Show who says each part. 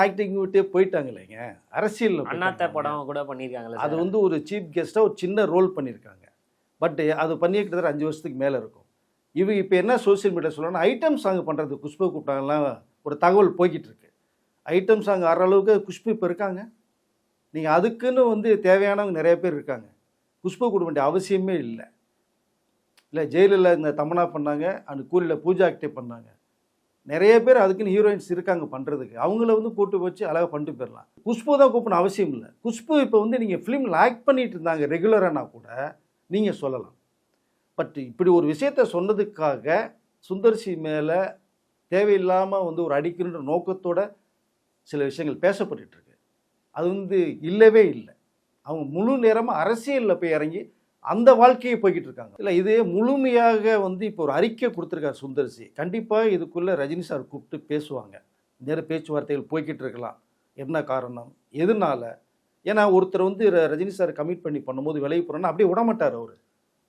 Speaker 1: Acting விட்டே போயிட்டாங்க இல்லைங்க அரசியல்
Speaker 2: அண்ணாத்த படம் கூட பண்ணியிருக்காங்கல்ல
Speaker 1: அது வந்து ஒரு சீஃப் கெஸ்ட்டாக ஒரு சின்ன ரோல் பண்ணியிருக்காங்க. பட் அது பண்ணி கிட்டத்தட்ட அஞ்சு வருஷத்துக்கு மேலே இருக்கும். இவங்க இப்போ என்ன சோஷியல் மீடியா சொல்லணும்னா ஐட்டம் சாங் பண்ணுறது குஷ்பு கூப்பிட்டாங்கலாம் ஒரு தகவல் போய்கிட்டு இருக்கு ஐட்டம் சாங் ஆடுற அளவுக்கு குஷ்பு இப்போ இருக்காங்க. நீங்கள் அதுக்குன்னு வந்து தேவையானவங்க நிறைய பேர் இருக்காங்க. குஷ்பு கொடுக்க வேண்டிய அவசியமே இல்லை. இல்லை ஜெயிலில் இந்த தமனா பண்ணாங்க அந்த கூலியில் பூஜா ஆக்டே பண்ணாங்க. நிறைய பேர் அதுக்குன்னு ஹீரோயின்ஸ் இருக்காங்க பண்ணுறதுக்கு அவங்கள வந்து கூட்டு வச்சு அழகாக பண்ணிட்டு போயிடலாம். குஷ்பு தான் கூப்பிடணும் அவசியம் இல்லை. குஷ்பு இப்போ வந்து நீங்கள் ஃபிலிம் ஆக்ட் பண்ணிட்டு இருந்தாங்க ரெகுலரானா கூட நீங்கள் சொல்லலாம். பட் இப்படி ஒரு விஷயத்த சொன்னதுக்காக சுந்தர்சி மேலே தேவையில்லாமல் வந்து ஒரு அடிக்கணுன்ற நோக்கத்தோட சில விஷயங்கள் பேசப்பட்டுருக்கு அது வந்து இல்லவே இல்லை. அவங்க முழு நேரமாக அரசியலில் போய் இறங்கி அந்த வாழ்க்கையை போய்கிட்டு இருக்காங்க. இல்லை இது முழுமையாக வந்து இப்போ ஒரு அறிக்கை கொடுத்துருக்காரு சுந்தர்சி கண்டிப்பாக இதுக்குள்ளே ரஜினி சார் கூப்பிட்டு பேசுவாங்க. நேர பேச்சுவார்த்தைகள் போய்கிட்டு இருக்கலாம். என்ன காரணம்? எதனால? ஏன்னா ஒருத்தர் வந்து ரஜினி சார் கமிட் பண்ணி பண்ணும்போது விலகி போகிறோன்னா அப்படியே விட மாட்டார் அவர்.